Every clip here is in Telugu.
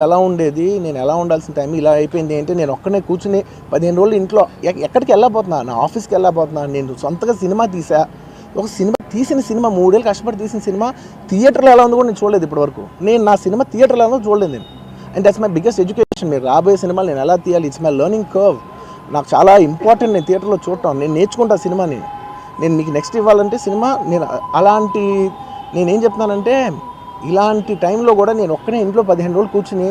ఎలా ఉండేది నేను ఎలా ఉండాల్సిన టైం ఇలా అయిపోయింది ఏంటి నేను ఒక్కనే కూర్చుని పదిహేను రోజులు ఇంట్లో ఎక్- ఎక్కడికి వెళ్ళబోతున్నా నా ఆఫీస్కి వెళ్ళబోతున్నా నేను సొంతగా సినిమా తీసా. ఒక సినిమా తీసిన సినిమా మూడేళ్ళు కష్టపడి తీసిన సినిమా థియేటర్లో ఎలా ఉందో కూడా నేను చూడలేదు ఇప్పటివరకు. నేను నా సినిమా థియేటర్లో ఎలా చూడలేదు నేను. And that's my biggest education మీరు రాబోయే సినిమాలు నేను ఎలా తీయాలి? ఇట్స్ మై లెర్నింగ్ కర్వ్ నాకు చాలా ఇంపార్టెంట్ నేను థియేటర్లో చూడటం. నేను నేర్చుకుంటా సినిమాని నేను. మీకు నెక్స్ట్ ఇవ్వాలంటే సినిమా నేను అలాంటి నేనేం చెప్తున్నానంటే ఇలాంటి టైంలో కూడా నేను ఒక్కనే ఇంట్లో పదిహేను రోజులు కూర్చుని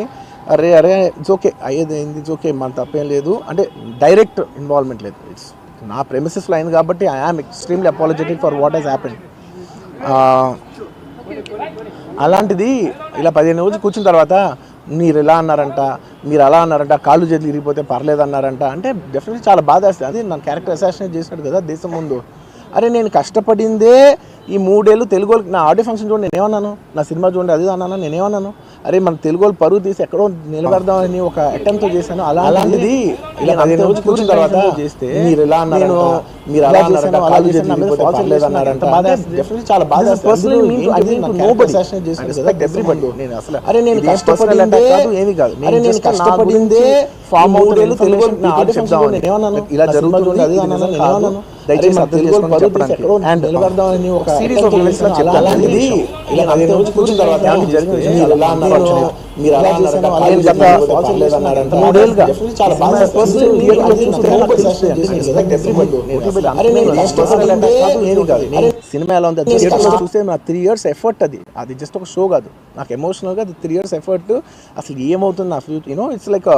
అరే అరే ఇట్స్ ఓకే అయ్యేది అయింది ఇట్స్ ఓకే మన తప్పేం లేదు. అంటే డైరెక్ట్ ఇన్వాల్వ్మెంట్ లేదు. ఇట్స్ నా ప్రెమిసెస్లో అయింది కాబట్టి I am extremely apologetic for what has happen అలాంటిది ఇలా పదిహేను రోజులు కూర్చున్న తర్వాత మీరు ఇలా అన్నారంట మీరు అలా అన్నారంట కాళ్ళు చేతులు ఇరిగిపోతే పర్లేదు అన్నారంట అంటే డెఫినెట్లీ చాలా బాధ వేస్తుంది అది నా క్యారెక్టర్ అసాసినేట్ చేసినట్టు కదా దేశం ముందు. అరే నేను కష్టపడిందే ఈ మూడేళ్ళు తెలుగు వాళ్ళకి నా ఆడియో ఫంక్షన్ చూడండి నేను ఏమన్నాను నా సినిమా చూడండి అది అన్నాను నేను ఏమన్నాను అరే మన తెలుగు వాళ్ళు పరువు తీసి ఎక్కడో నిలబెడదామని ఒక అటెంప్ట్ చేశాను. అలా అలాంటిది కూర్చున్న తర్వాత చేస్తే మీరు ఇలా అన్నారు మీరు అలా పర్లేదు అన్నారంట డెఫినెట్లీ చాలా బాధ చేశాను నేను అసలు అరే నేను కష్టపడిందే ఏమి కాదు. అరే నేను కష్టపడిందే ఫామ్ అవుట్ తెలుగు ఇలా జరుగుతుంది అది అన్నాను నేను ఏమన్నాను దయచేసి అర్థం చేసుకొని చెప్పడానికి. అండ్ నిలబడదామని ఒక సిరీస్ ఆఫ్ ఈవెంట్స్లో చెప్తాను ఇలా పదిహేను రోజులు కూర్చున్న తర్వాత జరిగింది మీరు ఎలా అన్నారు మీరు అలా గత మూడేళ్ళుగా. చాలా బాగా నేను సినిమా ఎలా ఉంది థియేటర్లో చూస్తే నా త్రీ ఇయర్స్ ఎఫర్ట్ అది. అది జస్ట్ ఒక షో కాదు. నాకు ఎమోషనల్గా అది త్రీ ఇయర్స్ ఎఫర్ట్ అసలు ఏమవుతుంది నా future you know it's like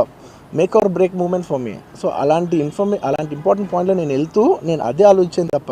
make or break moment for me so అలాంటి ఇన్ఫర్మే అలాంటి ఇంపార్టెంట్ పాయింట్లో నేను వెళ్తూ నేను అదే ఆలోచించాను తప్ప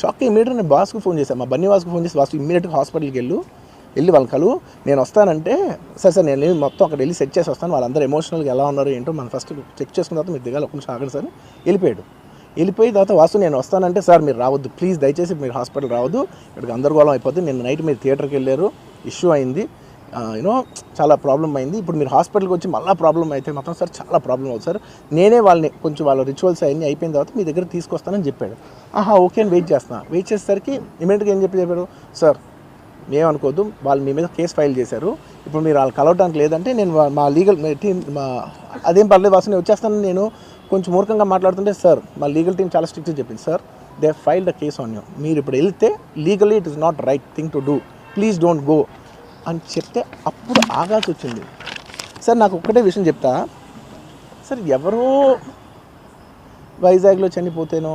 షాక్ ఇమీడియట్ నేను బాస్కు ఫోన్ చేశాను మా బన్నీ వాస్కు ఫోన్ చేసి బాస్కు ఇమీడియట్గా హాస్పిటల్కి వెళ్ళు. వెళ్ళి వాళ్ళని కలు నేను వస్తానంటే సరే సార్ నేను మొత్తం అక్కడ వెళ్ళి సెట్ చేసి వస్తాను. వాళ్ళందరూ ఎమోషనల్గా ఎలా ఉన్నారు ఏంటో మనం ఫస్ట్ చెక్ చేసుకున్న తర్వాత మీరు దిగాలి. ఒక్క నిమిషం ఆగండి సార్. వెళ్ళిపోయాడు. వెళ్ళిపోయి తర్వాత వాసు నేను వస్తానంటే సార్ మీరు రావద్దు. ప్లీజ్ దయచేసి మీరు హాస్పిటల్ రావద్దు. ఇక్కడ గందరగోళం అయిపోద్ది. నేను నైట్ మీరు థియేటర్కి వెళ్ళారు. ఇష్యూ అయింది. యూనో చాలా ప్రాబ్లం అయింది. ఇప్పుడు మీరు హాస్పిటల్కి వచ్చి మళ్ళీ ప్రాబ్లం అయితే మాత్రం సార్ చాలా ప్రాబ్లం అవుతుంది సార్. నేనే వాళ్ళని కొంచెం వాళ్ళ రిచువల్స్ అవన్నీ అయిపోయిన తర్వాత మీ దగ్గర తీసుకొస్తానని చెప్పాడు. ఆహా ఓకే అని వెయిట్ చేస్తున్నా. వెయిట్ చేసేసరికి ఇమీడియట్గా ఏం చెప్పి చెప్పాడు? సార్ మేమనుకోద్దు వాళ్ళు మీ మీద కేసు ఫైల్ చేశారు. ఇప్పుడు మీరు వాళ్ళు కలవడానికి లేదంటే నేను మా లీగల్ టీం మా అదేం పర్లేదు వాసు నేను వచ్చేస్తాను నేను కొంచెం మూర్ఖంగా మాట్లాడుతుంటే సార్ మా లీగల్ టీం చాలా స్ట్రిక్ట్గా చెప్పింది. Sir they file the case on you. మీరు ఇప్పుడు వెళ్తే legally it is not right thing to do. Please don't go అని చెప్తే అప్పుడు ఆగాల్సి వచ్చింది. సార్ నాకు ఒక్కటే విషయం చెప్తా. సార్ ఎవరో వైజాగ్లో చనిపోతేనో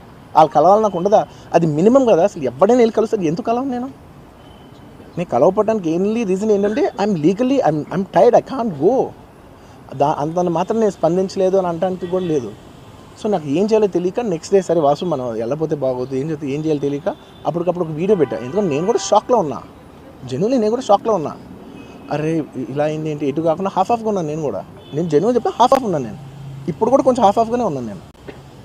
వాళ్ళు కలవాలి నాకు ఉండదా? అది మినిమం కదా అసలు ఎవడైనా వెళ్ళి కలుస్తారు ఎందుకు కలవను నేను? నేను కలవపడడానికి ఎన్లీ రీజన్ ఏంటంటే I'm legally I'm I'm tired I can't go దా అంత మాత్రం నేను స్పందించలేదు అని అనడానికి కూడా లేదు. సో నాకు ఏం చేయాలో తెలియక నెక్స్ట్ డే సరే వాసు మనం వెళ్ళపోతే బాగోదు ఏం చేస్తే ఏం చేయాలో తెలియక అప్పటికప్పుడు ఒక వీడియో పెట్టా. ఎందుకంటే నేను కూడా షాక్లో ఉన్నా. జెన్యున్లీ నేను కూడా షాక్లో ఉన్నా. అరే ఇలా అయింది ఏంటి? ఎటు కాకుండా హాఫ్ ఆఫ్గా ఉన్నాను నేను కూడా. నేను జెన్యున్ చెప్పిన హాఫ్ ఆఫ్ ఉన్నాను నేను. ఇప్పుడు కూడా కొంచెం హాఫ్ ఆఫ్గానే ఉన్నాను నేను.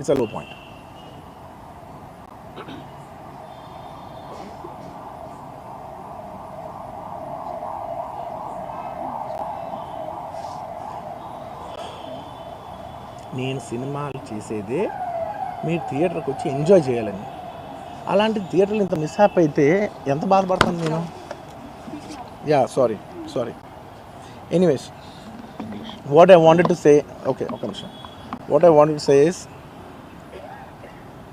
it's a low point నేను సినిమాలు చేసేదే మీరు థియేటర్కి వచ్చి ఎంజాయ్ చేయాలని. అలాంటి థియేటర్లు ఇంత మిస్హాప్ అయితే ఎంత బాధపడతాను నేను? Yeah sorry sorry anyways what I wanted to say okay ఒక నిమిషం. What I wanted to say is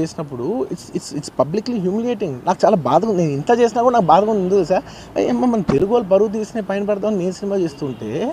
చేసినప్పుడు it's it's it's publicly humiliating. నాకు చాలా బాధగా ఉంది. నేను ఇంత చేసినా కూడా నాకు బాధగా ఉంది సార్ ఏమో మన తెలుగు వాళ్ళు బరువు తీసిన పైన పడదాం నేను సినిమా చేస్తుంటే